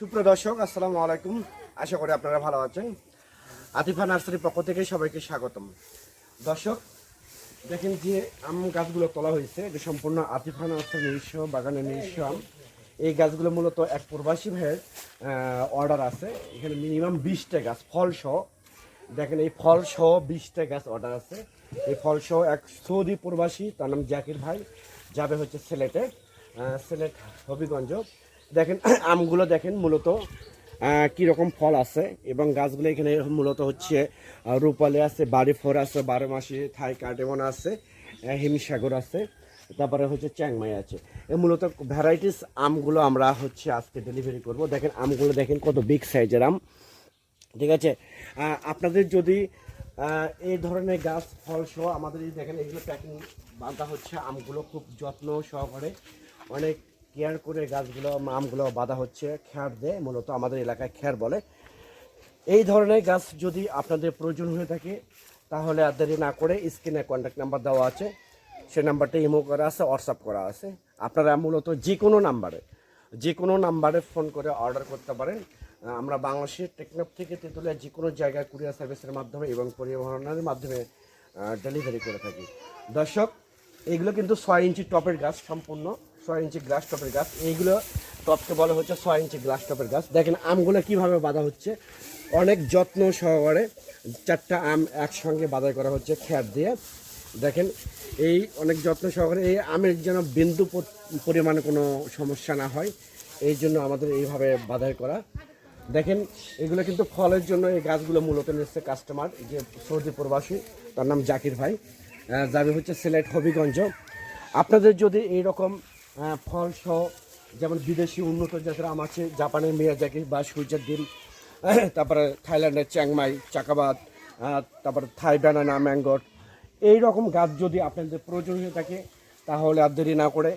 সুপ্রিয় দর্শক, আসসালামু আলাইকুম। আশা করি আপনারা ভালো আছেন। আতিফা নার্সারির পক্ষ থেকে সবাইকে স্বাগতম। দর্শক, দেখেন যে আম গাছগুলো তোলা হয়েছে, যে সম্পূর্ণ আতিফা নার্সারি নিজস্ব বাগানের নিজস্ব আম। এই গাছগুলো মূলত এক প্রবাসী ভাইয়ের অর্ডার আছে। এখানে মিনিমাম বিশটা গাছ ফল সহ দেখেন এই ফল সহ বিশটা গাছ অর্ডার আছে। এই ফল সহ এক সৌদি প্রবাসী, তার নাম জাকির ভাই, যাবে হচ্ছে সিলেটে সিলেট হবিগঞ্জ। দেখেন, আমগুলো দেখেন মূলত কি রকম ফল আছে। এবং গাছগুলো এখানে মূলত হচ্ছে রূপালি আছে বাড়ি ফোর আছে বারো মাসি থাই কার্ডেমন আছে হিমসাগর আছে, তারপরে হচ্ছে চ্যাংমাই আছে। এ মূলত ভ্যারাইটিস আমগুলো আমরা হচ্ছে আজকে ডেলিভারি করব। দেখেন, আমগুলো দেখেন কত বিগ সাইজের আম। ঠিক আছে? আপনাদের যদি এই ধরনের গাছ, ফল সহ আমাদের দেখেন, এগুলো প্যাকিং বাঁধা হচ্ছে আমগুলো খুব যত্ন সহকারে। অনেক কেয়ার করে গাছগুলো, আমগুলো বাঁধা হচ্ছে, খ্যার দেয়, মূলত আমাদের এলাকায় খ্যার বলে। এই ধরনের গাছ যদি আপনাদের প্রয়োজন হয়ে থাকে, তাহলে আর দেরি না করে স্ক্রিনে কন্ট্যাক্ট নাম্বার দেওয়া আছে। সে নাম্বারটা ইমো করা আছে হোয়াটসঅ্যাপ করা আছে। আপনারা মূলত যে কোনো নাম্বারে যে কোনো নাম্বারে ফোন করে অর্ডার করতে পারেন। আমরা বাংলাদেশের টেকনাফ থেকে তেঁতুলিয়া যে কোনো জায়গায় কুরিয়ার সার্ভিসের মাধ্যমে এবং পরিবহনের মাধ্যমে ডেলিভারি করে থাকি। দর্শক এইগুলো কিন্তু ছয় ইঞ্চি টপের গাছ সম্পূর্ণ। ছয় ইঞ্চি গ্লাস টপের গাছ। এইগুলো টপকে বলা হচ্ছে ছয় ইঞ্চি গ্লাস টপের গাছ। দেখেন আমগুলো কীভাবে বাঁধা হচ্ছে। অনেক যত্ন সহকারে চারটা আম একসঙ্গে বাঁধাই করা হচ্ছে খ্যার দিয়ে। দেখেন এই অনেক যত্ন সহকারে এই আমের যেন বিন্দু পরিমাণে কোনো সমস্যা না হয় এই জন্য আমাদের এইভাবে বাধাই করা। দেখেন এগুলো কিন্তু ফলের জন্য এই গাছগুলো মূলত নিচ্ছে কাস্টমার যে সৌদি প্রবাসী তার নাম জাকির ভাই। যাবে হচ্ছে সিলেট হবিগঞ্জ। আপনাদের যদি এইরকম আহ, ফল সহ যেমন বিদেশি উন্নত জাতের আম আছে, জাপানের মিয়াজাকি বা সূর্যের ডিম তারপরে থাইল্যান্ডের চ্যাংমাই চাকাবাদ তারপরে থাই ব্যানানা ম্যাঙ্গোট এই রকম গাছ যদি আপনাদের প্রয়োজন হয়ে থাকে, তাহলে আর দেরি না করে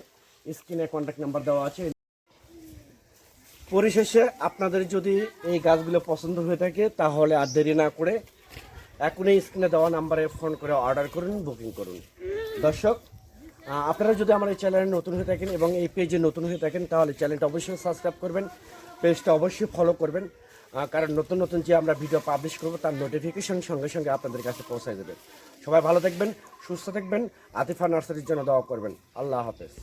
স্ক্রিনে কন্ট্যাক্ট নাম্বার দেওয়া আছে। পরিশেষে আপনাদের যদি এই গাছগুলো পছন্দ হয়ে থাকে, তাহলে আর দেরি না করে এখনই স্ক্রিনে দেওয়া নাম্বারে ফোন করে অর্ডার করুন বুকিং করুন। দর্শক আপনারা যদি আমার এই চ্যানেলে নতুন হয়ে থাকেন এবং এই পেজে নতুন হয়ে থাকেন, তাহলে চ্যানেলটা অবশ্যই সাবস্ক্রাইব করবেন পেজটা অবশ্যই ফলো করবেন কারণ নতুন নতুন যে আমরা ভিডিও পাবলিশ করব, তার নোটিফিকেশন সঙ্গে সঙ্গে আপনাদের কাছে পৌঁছায় দেবেন সবাই ভালো থাকবেন, সুস্থ থাকবেন, আতিফা নার্সারির জন্য দোয়া করবেন। আল্লাহ হাফেজ।